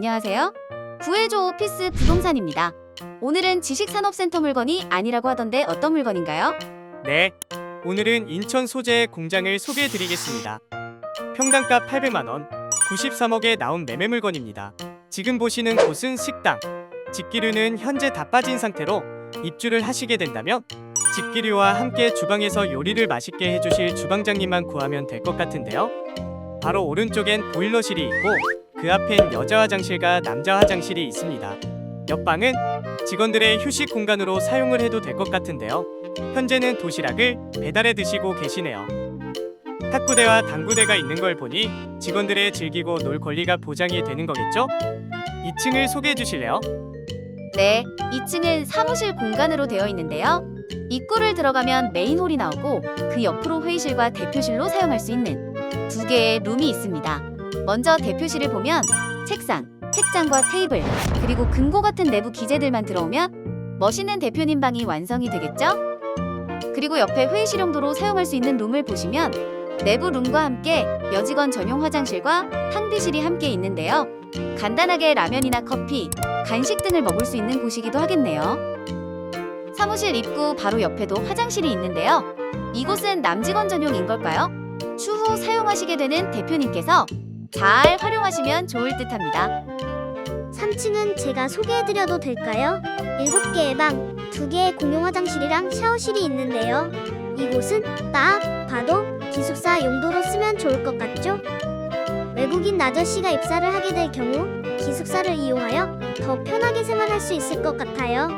안녕하세요. 구해줘 오피스 부동산입니다. 오늘은 지식산업센터 물건이 아니라고 하던데 어떤 물건인가요? 네, 오늘은 인천 소재의 공장을 소개해 드리겠습니다. 평당가 800만 원, 93억에 나온 매매 물건입니다. 지금 보시는 곳은 식당. 집기류는 현재 다 빠진 상태로 입주를 하시게 된다면 집기류와 함께 주방에서 요리를 맛있게 해주실 주방장님만 구하면 될 것 같은데요. 바로 오른쪽엔 보일러실이 있고 그 앞엔 여자 화장실과 남자 화장실이 있습니다. 옆방은 직원들의 휴식 공간으로 사용을 해도 될 것 같은데요. 현재는 도시락을 배달해 드시고 계시네요. 탁구대와 당구대가 있는 걸 보니 직원들의 즐기고 놀 권리가 보장이 되는 거겠죠? 2층을 소개해 주실래요? 네, 2층은 사무실 공간으로 되어 있는데요. 입구를 들어가면 메인홀이 나오고 그 옆으로 회의실과 대표실로 사용할 수 있는 두 개의 룸이 있습니다. 먼저 대표실을 보면 책상, 책장과 테이블, 그리고 금고 같은 내부 기재들만 들어오면 멋있는 대표님 방이 완성이 되겠죠? 그리고 옆에 회의실 용도로 사용할 수 있는 룸을 보시면 내부 룸과 함께 여직원 전용 화장실과 탕비실이 함께 있는데요. 간단하게 라면이나 커피, 간식 등을 먹을 수 있는 곳이기도 하겠네요. 사무실 입구 바로 옆에도 화장실이 있는데요. 이곳은 남직원 전용인 걸까요? 추후 사용하시게 되는 대표님께서 잘 활용하시면 좋을 듯합니다. 3층은 제가 소개해드려도 될까요? 7개의 방, 2개의 공용 화장실이랑 샤워실이 있는데요. 이곳은 딱 봐도 기숙사 용도로 쓰면 좋을 것 같죠? 외국인 아저씨가 입사를 하게 될 경우 기숙사를 이용하여 더 편하게 생활할 수 있을 것 같아요.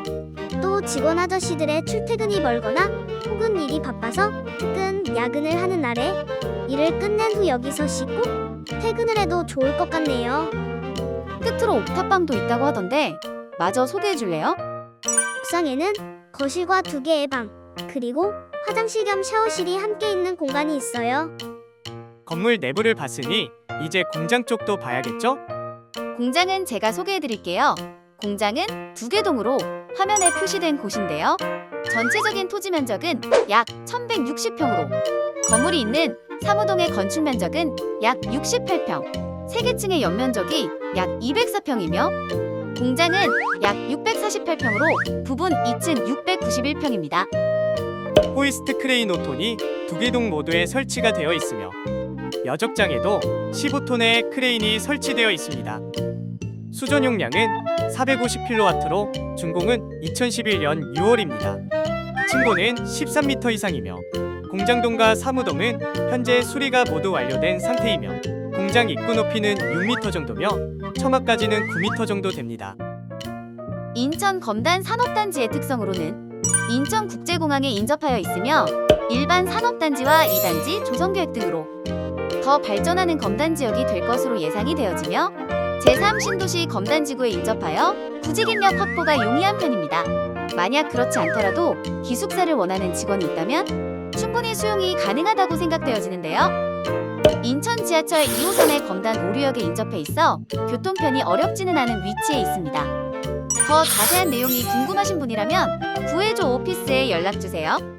또 직원 아저씨들의 출퇴근이 멀거나 혹은 일이 바빠서 퇴근, 야근을 하는 날에 일을 끝낸 후 여기서 씻고 퇴근을 해도 좋을 것 같네요. 끝으로 옥탑방도 있다고 하던데 마저 소개해 줄래요? 옥상에는 거실과 두 개의 방, 그리고 화장실 겸 샤워실이 함께 있는 공간이 있어요. 건물 내부를 봤으니 이제 공장 쪽도 봐야겠죠? 공장은 제가 소개해 드릴게요. 공장은 두 개 동으로 화면에 표시된 곳인데요. 전체적인 토지 면적은 약 1160평으로 건물이 있는 사무동의 건축 면적은 약 68평, 세개층의 연면적이 약 204평이며 공장은 약 648평으로 부분 2층 691평입니다. 호이스트 크레인 5톤이 두 개 동 모두에 설치가 되어 있으며 여적장에도 15톤의 크레인이 설치되어 있습니다. 수전 용량은 450kW로 준공은 2011년 6월입니다. 층고는 13m 이상이며 공장동과 사무동은 현재 수리가 모두 완료된 상태이며 공장 입구 높이는 6m 정도며 처마까지는 9m 정도 됩니다. 인천 검단 산업단지의 특성으로는 인천국제공항에 인접하여 있으며 일반 산업단지와 2단지 조성계획 등으로 더 발전하는 검단 지역이 될 것으로 예상이 되어지며 제3신도시 검단지구에 인접하여 구직 인력 확보가 용이한 편입니다. 만약 그렇지 않더라도 기숙사를 원하는 직원이 있다면 충분히 수용이 가능하다고 생각되어지는데요. 인천 지하철 2호선의 검단 5류역에 인접해 있어 교통편이 어렵지는 않은 위치에 있습니다. 더 자세한 내용이 궁금하신 분이라면 구해줘 오피스에 연락 주세요.